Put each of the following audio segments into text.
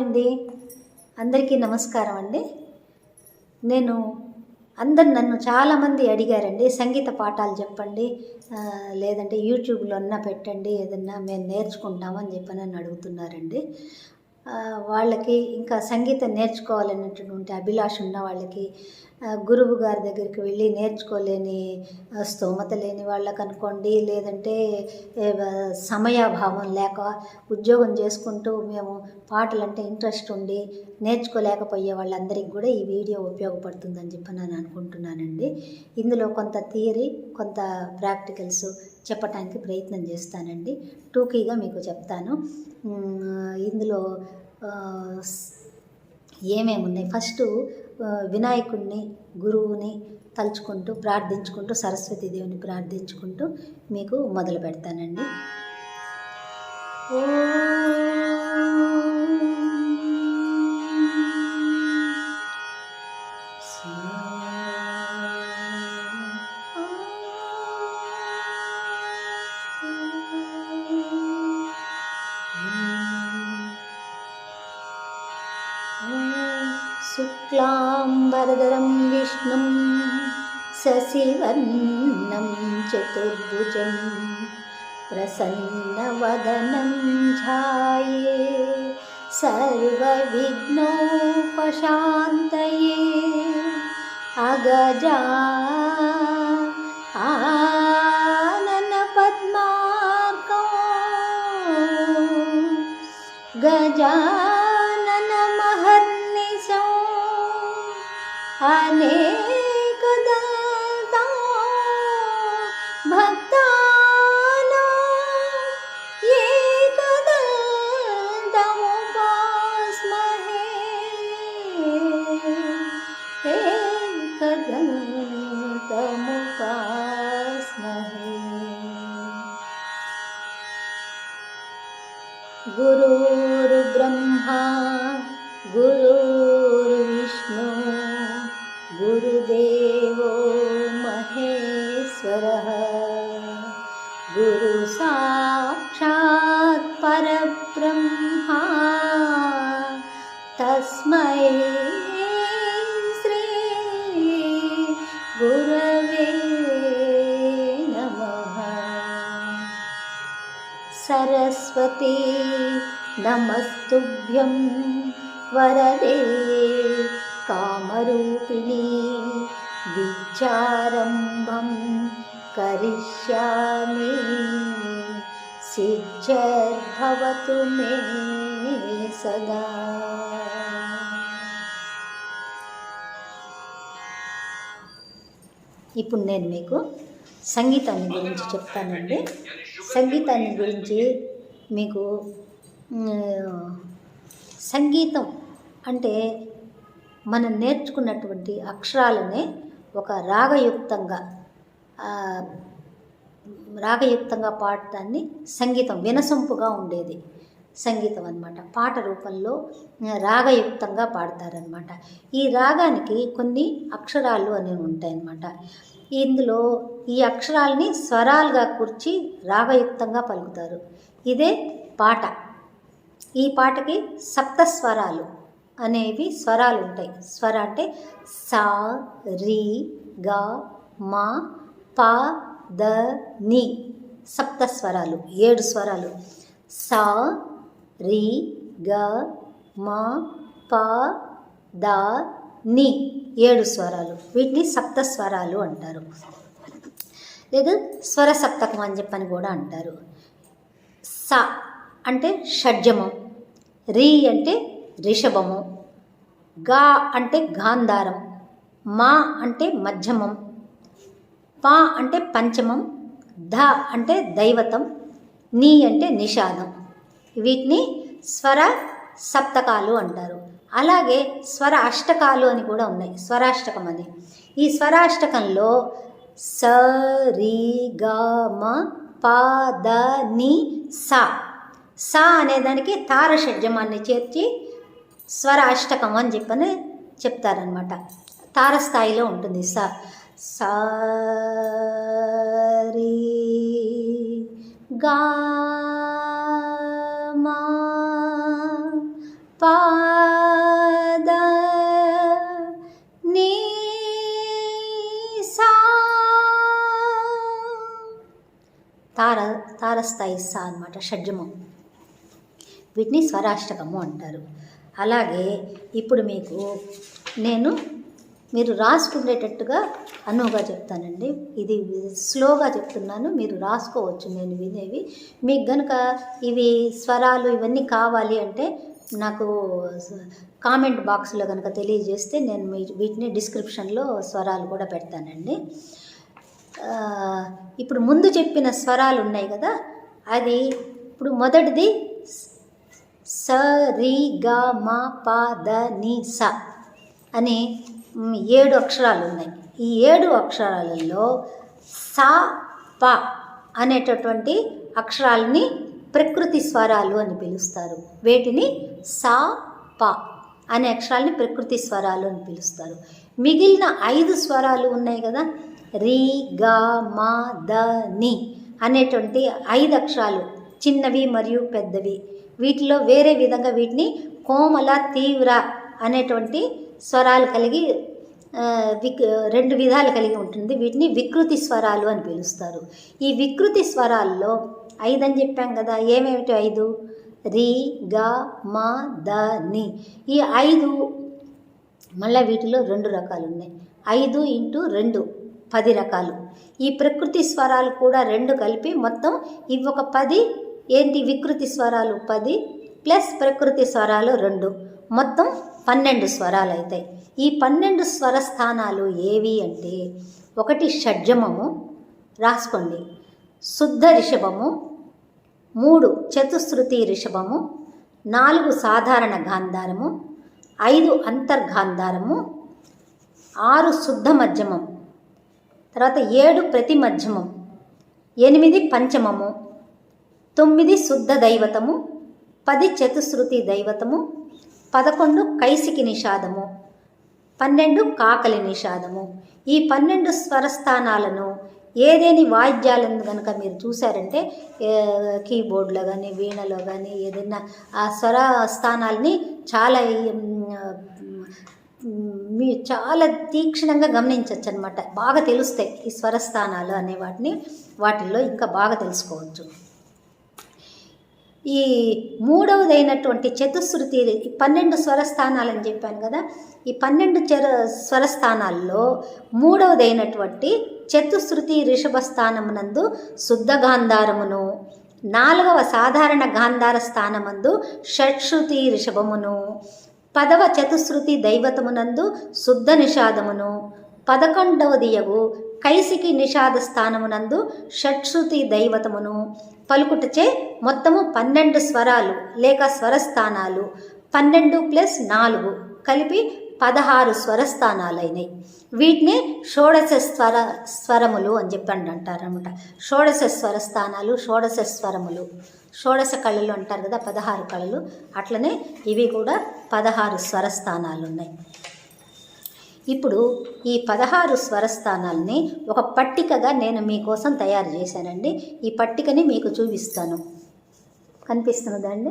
అండి. అందరికీ నమస్కారం అండి. నేను అందరు నన్ను చాలామంది అడిగారండి సంగీత పాఠాలు చెప్పండి లేదంటే యూట్యూబ్లో అన్నా పెట్టండి ఏదన్నా మేము నేర్చుకుంటామని చెప్పి నన్ను అడుగుతున్నారండి. వాళ్ళకి ఇంకా సంగీతం నేర్చుకోవాలనేటటువంటి అభిలాష ఉన్న వాళ్ళకి గురువు గారి దగ్గరికి వెళ్ళి నేర్చుకోలేని స్తోమత లేని వాళ్ళకు అనుకోండి లేదంటే సమయాభావం లేక ఉద్యోగం చేసుకుంటూ మేము పాటలు అంటే ఇంట్రెస్ట్ ఉండి నేర్చుకోలేకపోయే వాళ్ళందరికీ కూడా ఈ వీడియో ఉపయోగపడుతుందని చెప్పి నేను అనుకుంటున్నానండి. ఇందులో కొంత థియరీ కొంత ప్రాక్టికల్స్ చెప్పటానికి ప్రయత్నం చేస్తానండి. టూకీగా మీకు చెప్తాను. ఇందులో ఏమేమి ఉన్నాయి ఫస్ట్ వినాయకుడిని గురువుని తలుచుకుంటూ ప్రార్థించుకుంటూ సరస్వతీదేవిని ప్రార్థించుకుంటూ మీకు మొదలు పెడతానండి. शुक्लाम्बरधरं विष्णुं शशिवर्णं चतुर्भुजं प्रसन्नवदनं ध्याये सर्वविघ्नोपशान्तये अगजा अनेकदन्ता भक्तानां एकदन्तमुपास्महे एकदन्तमुपास्महे गुरुर्ब्रह्मा गुरुर्विष्णु गुरुदेवो महेश्वरः। गुरुसाक्षात् परब्रह्मा। तस्मै श्री गुरवे नमः। सरस्वती नमस्तुभ्यं वरदे कामरूपिणी विद्यारम्भं करिष्यामि सिद्धिर्भवतु मे सदा ఇప్పుడు నేను మీకు సంగీతాన్ని గురించి చెప్తానండి సంగీతాన్ని గురించి మీకు మ్, సంగీతం అంటే మనం నేర్చుకున్నటువంటి అక్షరాలనే ఒక రాగయుక్తంగా రాగయుక్తంగా పాడటాన్ని సంగీతం వినసొంపుగా ఉండేది. సంగీతం అన్నమాట. పాట రూపంలో రాగయుక్తంగా పాడతారనమాట ఈ రాగానికి కొన్ని అక్షరాలు అనేవి ఉంటాయన్నమాట. ఇందులో ఈ అక్షరాల్ని స్వరాలుగా కూర్చి రాగయుక్తంగా పలుకుతారు. ఇదే పాట. ఈ పాటకి సప్త స్వరాలు. అనేవి స్వరాలు ఉంటాయి స్వర అంటే సా రి గ మా పా ద ని సప్త స్వరాలు ఏడు స్వరాలు. సా రి గ మా పా ద ని ఏడు స్వరాలు. వీటిని సప్త స్వరాలు అంటారు. లేదా స్వర సప్తకం అని చెప్పని కూడా అంటారు. స అంటే షడ్జమం. రి అంటే రిషభము. గా అంటే గాంధారం మా అంటే మధ్యమం పా అంటే పంచమం ధ అంటే దైవతం నీ అంటే నిషాదం. వీటిని స్వర సప్తకాలు అంటారు. అలాగే స్వర అష్టకాలు అని కూడా ఉన్నాయి. స్వరాష్టకం అని. ఈ స్వరాష్టకంలో స రి గ మ ప ద ని సా. సా అనేదానికి తారషడ్జమాన్ని చేర్చి స్వర అష్టకం అని చెప్పని చెప్తారనమాట తారస్థాయిలో ఉంటుంది. స సా గా మా పాద నీ సా. తార తారస్థాయి సా అనమాట షడ్జము. వీటిని స్వరాష్టకము అంటారు. అలాగే ఇప్పుడు మీకు నేను మీరు రాసుకునేటట్టుగా అనువుగా చెప్తానండి. ఇది స్లోగా చెప్తున్నాను మీరు రాసుకోవచ్చు నేను వినేవి. మీకు గనుక ఇవి స్వరాలు ఇవన్నీ కావాలి అంటే నాకు కామెంట్ బాక్స్లో కనుక తెలియజేస్తే నేను మీ వీటిని డిస్క్రిప్షన్లో స్వరాలు కూడా పెడతానండి. ఇప్పుడు ముందు చెప్పిన స్వరాలు ఉన్నాయి కదా అది ఇప్పుడు మొదటిది స రి గ మ ప ద ని స అని ఏడు అక్షరాలు ఉన్నాయి. ఈ ఏడు అక్షరాలలో స ప అనేటటువంటి అక్షరాలని ప్రకృతి స్వరాలు అని పిలుస్తారు. వేటిని సా ప అనే అక్షరాలని ప్రకృతి స్వరాలు అని పిలుస్తారు. మిగిలిన ఐదు స్వరాలు ఉన్నాయి కదా? రి గ మ ద ని అనేటువంటి ఐదు అక్షరాలు చిన్నవి మరియు పెద్దవి. వీటిలో వేరే విధంగా వీటిని కోమల తీవ్ర అనేటువంటి స్వరాలు కలిగి విక్ రెండు విధాలు కలిగి ఉంటుంది. వీటిని వికృతి స్వరాలు అని పిలుస్తారు. ఈ వికృతి స్వరాల్లో ఐదు అని చెప్పాం కదా ఏమేమిటి ఐదు? రి గ మ ద ని. ఈ ఐదు మళ్ళీ వీటిలో రెండు రకాలు ఉన్నాయి. ఐదు ఇంటూ రెండు పది రకాలు. ఈ ప్రకృతి స్వరాలు కూడా రెండు కలిపి మొత్తం ఇవి ఒక పది ఏంటి వికృతి స్వరాలు? పది ప్లస్ ప్రకృతి స్వరాలు రెండు. మొత్తం పన్నెండు స్వరాలు అవుతాయి ఈ పన్నెండు స్వర స్థానాలు ఏవి అంటే ఒకటి షడ్జమము రాసుకోండి. శుద్ధ రిషభము మూడు చతుశ్రుతి రిషభము నాలుగు సాధారణ గాంధారము ఐదు అంతర్గాంధారము ఆరు శుద్ధ మధ్యమం తర్వాత ఏడు ప్రతి మధ్యమం ఎనిమిది పంచమము తొమ్మిది శుద్ధ దైవతము పది చతుశ్రుతి దైవతము పదకొండు కైసికి నిషాదము పన్నెండు కాకలి నిషాదము. ఈ పన్నెండు స్వరస్థానాలను ఏదేని వాయిద్యాలను కనుక మీరు చూసారంటే కీబోర్డ్లో కానీ వీణలో కానీ ఏదైనా ఆ స్వర స్థానాల్ని చాలా మీ చాలా తీక్షణంగా గమనించవచ్చు అనమాట బాగా తెలుస్తాయి ఈ స్వరస్థానాలు అనే వాటిని వాటిల్లో ఇంకా బాగా తెలుసుకోవచ్చు. ఈ మూడవదైనటువంటి చతుశ్రుతి పన్నెండు స్వరస్థానాలు అని చెప్పాను కదా ఈ పన్నెండు చర స్వరస్థానాల్లో మూడవదైనటువంటి చతుశ్రుతి రిషభ స్థానమునందు శుద్ధ గాంధారమును నాలుగవ సాధారణ గాంధార స్థానమందు షట్శ్రుతి రిషభమును పదవ చతుశ్రుతి దైవతమునందు శుద్ధ నిషాదమును పదకొండవదియగు కైసికి నిషాద స్థానమునందు షట్శ్రుతి దైవతమును పలుకుటచే మొత్తము పన్నెండు స్వరాలు లేక స్వరస్థానాలు. పన్నెండు ప్లస్ నాలుగు కలిపి పదహారు స్వరస్థానాలైనవి వీటిని షోడశ స్వర స్వరములు అని చెప్పండి అంటారనమాట షోడశ స్వరస్థానాలు షోడశ స్వరములు. షోడశ కళలు అంటారు కదా పదహారు కళలు. అట్లనే ఇవి కూడా పదహారు స్వరస్థానాలు ఉన్నాయి ఇప్పుడు ఈ పదహారు స్వరస్థానాల్ని ఒక పట్టికగా నేను మీకోసం తయారు చేశానండి. ఈ పట్టికని మీకు చూపిస్తాను. కనిపిస్తున్నదా అండి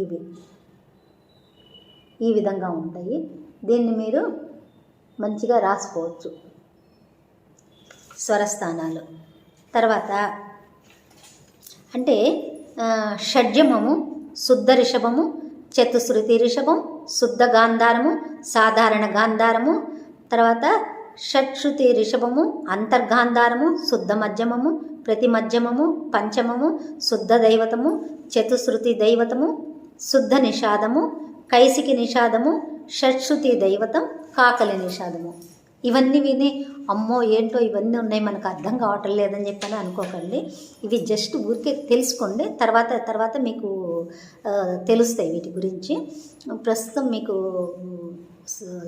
ఇవి. ఈ విధంగా ఉంటాయి. దీన్ని మీరు మంచిగా రాసుకోవచ్చు. స్వరస్థానాలు. తర్వాత అంటే షడ్యమము షడ్జమము శుద్ధ రిషభము చతుశ్రుతి రిషభం శుద్ధ గాంధారము సాధారణ గాంధారము తర్వాత షట్శ్రుతి రిషభము అంతర్గాంధారము శుద్ధ మధ్యమము ప్రతి మధ్యమము పంచమము శుద్ధ దైవతము చతుశ్రుతి దైవతము శుద్ధ నిషాదము కైసికి నిషాదము షట్శ్రుతి దైవతం కాకలి నిషాదము. ఇవన్నీ విని అమ్మో ఏంటో ఇవన్నీ ఉన్నాయి మనకు అర్థం కావటం లేదని చెప్పని అనుకోకండి. ఇవి జస్ట్ ఊరికే తెలుసుకోండి. తర్వాత తర్వాత మీకు తెలుస్తాయి వీటి గురించి. ప్రస్తుతం మీకు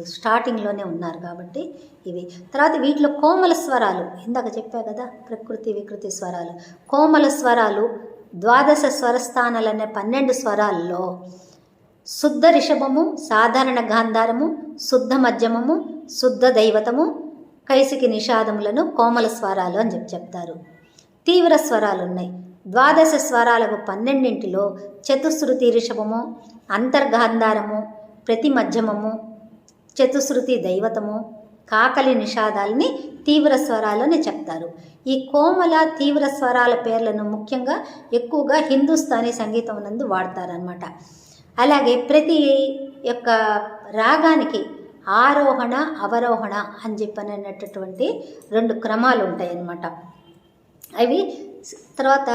స్టార్టింగ్లోనే ఉన్నారు కాబట్టి ఇవి. తర్వాత వీటిలో కోమల స్వరాలు. ఇందాక చెప్పా కదా ప్రకృతి వికృతి స్వరాలు. కోమల స్వరాలు ద్వాదశ స్వరస్థానాలు అనే పన్నెండు స్వరాల్లో. శుద్ధ రిషభము సాధారణ గాంధారము శుద్ధ మధ్యమము శుద్ధ దైవతము కైసికి నిషాదములను కోమల స్వరాలు అని చెప్పి చెప్తారు. తీవ్ర స్వరాలు ఉన్నాయి ద్వాదశ స్వరాలకు పన్నెండింటిలో చతుశ్రుతి రిషభము అంతర్గాంధారము ప్రతి మధ్యమము చతుశ్రుతి దైవతము కాకలి నిషాదాలని తీవ్ర స్వరాలని చెప్తారు. ఈ కోమల తీవ్ర స్వరాల పేర్లను ముఖ్యంగా ఎక్కువగా హిందుస్థానీ సంగీతం నందు వాడతారనమాట అలాగే ప్రతి యొక్క రాగానికి ఆరోహణ అవరోహణ అని చెప్పనటువంటి రెండు క్రమాలు ఉంటాయి అన్నమాట అవి తర్వాత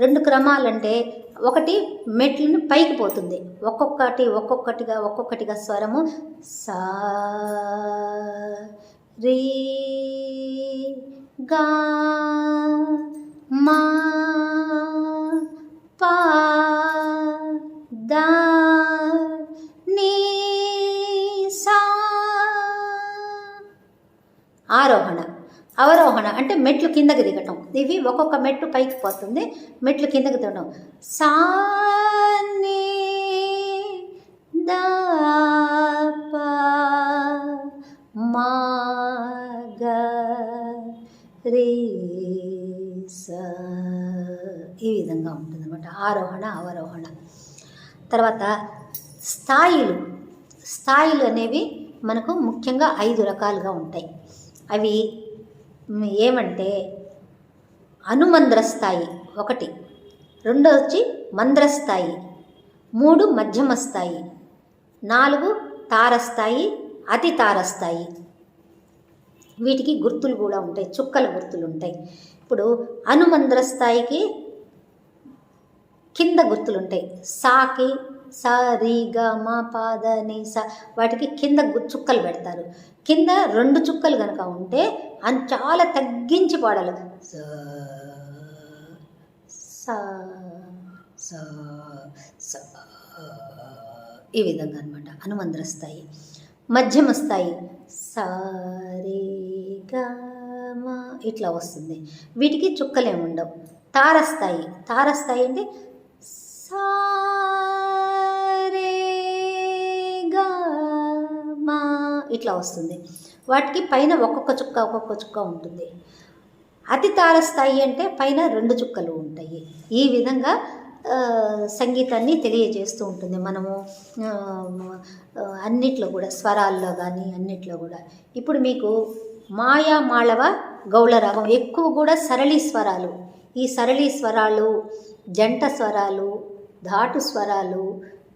రెండు క్రమాలంటే ఒకటి మెట్లను పైకి పోతుంది. ఒక్కొక్కటి ఒక్కొక్కటిగా ఒక్కొక్కటిగా స్వరము సా రీ గా మా పా ఆరోహణ. అవరోహణ అంటే మెట్లు కిందకి దిగటం. ఇవి ఒక్కొక్క మెట్టు పైకి పోతుంది మెట్లు కిందకి దిగడం సా నీ దా పా సా. ఈ విధంగా ఉంటుందన్నమాట. ఆరోహణ అవరోహణ. తర్వాత స్థాయిలు. స్థాయిలు అనేవి మనకు ముఖ్యంగా ఐదు రకాలుగా ఉంటాయి. అవి ఏమంటే అనుమంద్రస్థాయి ఒకటి రెండో వచ్చి మంద్రస్థాయి మూడు మధ్యమ స్థాయి నాలుగు తారస్థాయి అతి తారస్థాయి. వీటికి గుర్తులు కూడా ఉంటాయి చుక్కల గుర్తులు ఉంటాయి. ఇప్పుడు అనుమంద్ర స్థాయికి కింద గుర్తులు ఉంటాయి. సాకి సా రీ గ మా పాద ని స. వాటికి కింద గు- చుక్కలు పెడతారు. కింద రెండు చుక్కలు కనుక ఉంటే అని చాలా తగ్గించి పాడాలి. ఈ విధంగా అనమాట అనుమంద్ర స్థాయి మధ్యమ స్థాయి సా మా ఇట్లా వస్తుంది. వీటికి చుక్కలేముండవు తారస్థాయి తారస్థాయి అంటే ఇట్లా వస్తుంది. వాటికి పైన ఒక్కొక్క చుక్క ఒక్కొక్క చుక్క ఉంటుంది. అతి తార స్థాయి అంటే పైన రెండు చుక్కలు ఉంటాయి. ఈ విధంగా సంగీతాన్ని తెలియజేస్తూ ఉంటుంది. మనము అన్నిట్లో కూడా స్వరాల్లో కానీ అన్నిట్లో కూడా. ఇప్పుడు మీకు మాయా మాళవ గౌళరాగం ఎక్కువ కూడా సరళి స్వరాలు. ఈ సరళి స్వరాలు జంట స్వరాలు ధాటు స్వరాలు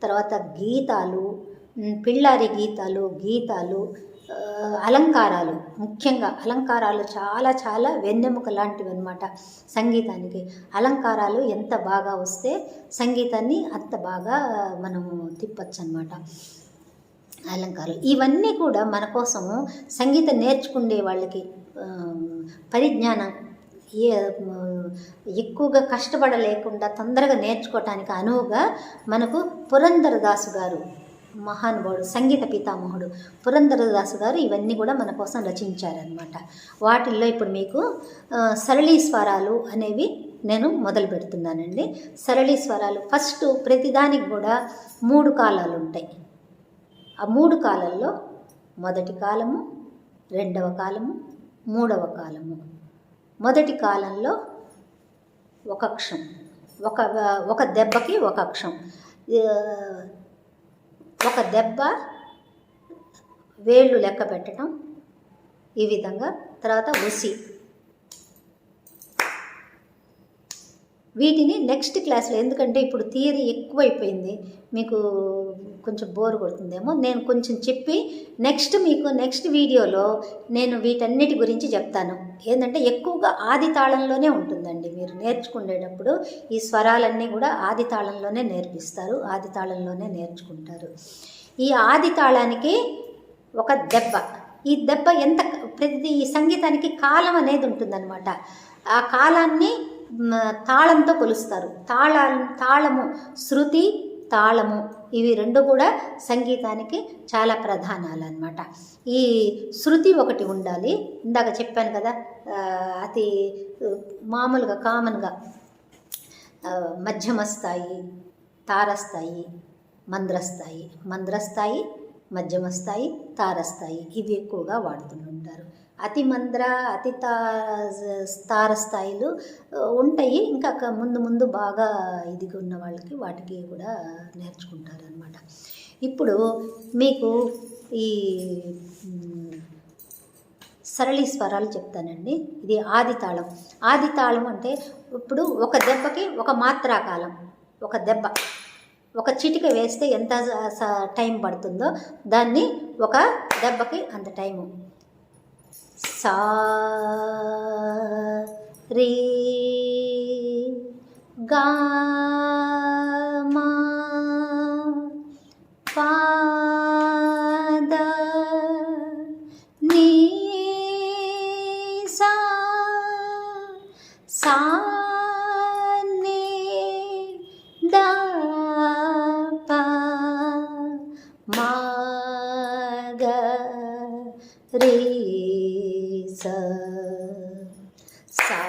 తర్వాత గీతాలు పిళ్ళారి గీతాలు గీతాలు అలంకారాలు. ముఖ్యంగా అలంకారాలు చాలా చాలా వెన్నెముక లాంటివి అనమాట సంగీతానికి. అలంకారాలు ఎంత బాగా వస్తే సంగీతాన్ని అంత బాగా మనము తిప్పచ్చు అనమాట అలంకారాలు. ఇవన్నీ కూడా మన కోసము సంగీతం నేర్చుకునే వాళ్ళకి పరిజ్ఞానం ఏ ఎక్కువగా కష్టపడలేకుండా తొందరగా నేర్చుకోవటానికి అనువుగా మనకు పురంధరదాసు గారు మహానుభావుడు సంగీత పితామహుడు పురంధరదాసు గారు ఇవన్నీ కూడా మన కోసం రచించారనమాట వాటిల్లో ఇప్పుడు మీకు సరళీ స్వరాలు అనేవి నేను మొదలు పెడుతున్నానండి. సరళీ స్వరాలు ఫస్ట్ ప్రతిదానికి కూడా మూడు కాలాలు ఉంటాయి. ఆ మూడు కాలాల్లో మొదటి కాలము రెండవ కాలము మూడవ కాలము. మొదటి కాలంలో ఒక అక్షం ఒక ఒక దెబ్బకి ఒక అక్షం. ఒక దెబ్బ వేళ్ళు లెక్క పెట్టడం ఈ విధంగా తర్వాత ఉసి వీటిని నెక్స్ట్ క్లాస్లో ఎందుకంటే ఇప్పుడు థియరీ ఎక్కువైపోయింది మీకు కొంచెం బోర్ కొడుతుందేమో నేను కొంచెం చెప్పి నెక్స్ట్ మీకు నెక్స్ట్ వీడియోలో నేను వీటన్నిటి గురించి చెప్తాను. ఏంటంటే ఎక్కువగా ఆది తాళంలోనే ఉంటుందండి. మీరు నేర్చుకునేటప్పుడు ఈ స్వరాలన్నీ కూడా ఆది తాళంలోనే నేర్పిస్తారు. ఆది తాళంలోనే నేర్చుకుంటారు. ఈ ఆది తాళానికి ఒక దెబ్బ. ఈ దెబ్బ ఎంత ప్రతి సంగీతానికి కాలం అనేది ఉంటుందన్నమాట. ఆ కాలాన్ని తాళంతో కొలుస్తారు. తాళ తాళము శృతి తాళము. ఇవి రెండు కూడా సంగీతానికి చాలా ప్రధానాలు అన్నమాట ఈ శృతి ఒకటి ఉండాలి. ఇందాక చెప్పాను కదా అతి మామూలుగా కామన్గా మధ్యమ స్థాయి తారస్థాయి మంద్రస్థాయి మంద్రస్థాయి మధ్యమ స్థాయి తారస్థాయి ఇవి ఎక్కువగా వాడుతుంటారు. అతి మంద్ర అతి తా తార స్థాయిలు ఉంటాయి. ఇంకా ముందు ముందు బాగా ఇదిగా ఉన్న వాళ్ళకి వాటికి కూడా నేర్చుకుంటారు అనమాట ఇప్పుడు మీకు ఈ సరళి స్వరాలు చెప్తానండి. ఇది ఆది తాళం. ఆది తాళం అంటే ఇప్పుడు ఒక దెబ్బకి ఒక మాత్రాకాలం. ఒక దెబ్బ. ఒక చిటిక వేస్తే ఎంత టైం పడుతుందో దాన్ని ఒక దెబ్బకి అంత టైము. సా రీ గా స సా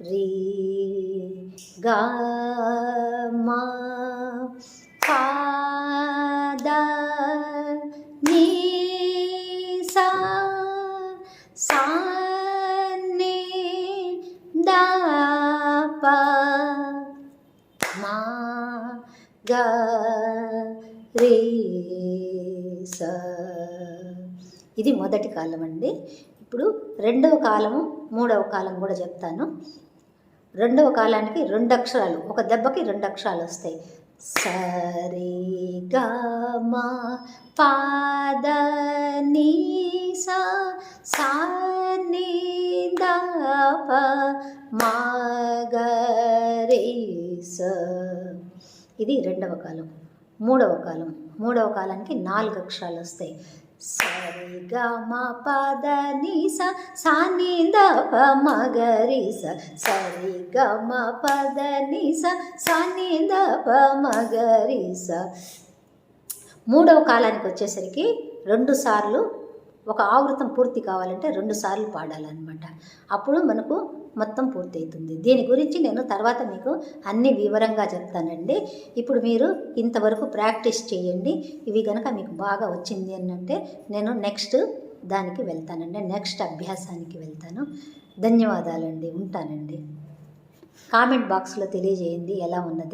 రీ మొదటి కాలం అండి. ఇప్పుడు రెండవ కాలము మూడవ కాలం కూడా చెప్తాను. రెండవ కాలానికి రెండు అక్షరాలు ఒక దెబ్బకి రెండు అక్షరాలు వస్తాయి. సరి గ మా పాద నీ సా సా నీ రే స. ఇది రెండవ కాలం మూడవ కాలం. మూడవ కాలానికి నాలుగు అక్షరాలు వస్తాయి. సరి గ మ పద ని స సా ని స సరి గ పద స సా ని స మూడవ కాలానికి వచ్చేసరికి రెండు సార్లు ఒక ఆవృతం పూర్తి కావాలంటే రెండు సార్లు పాడాలన్నమాట. అప్పుడు మనకు మొత్తం పూర్తయితుంది. దీని గురించి నేను తర్వాత మీకు అన్ని వివరంగా చెప్తానండి. ఇప్పుడు మీరు ఇంతవరకు ప్రాక్టీస్ చేయండి. ఇవి కనుక మీకు బాగా వచ్చింది అని అంటే నేను నెక్స్ట్ దానికి వెళ్తానండి. నెక్స్ట్ అభ్యాసానికి వెళ్తాను. ధన్యవాదాలండి. ఉంటానండి. కామెంట్ బాక్స్లో తెలియజేయండి. ఎలా ఉన్నది?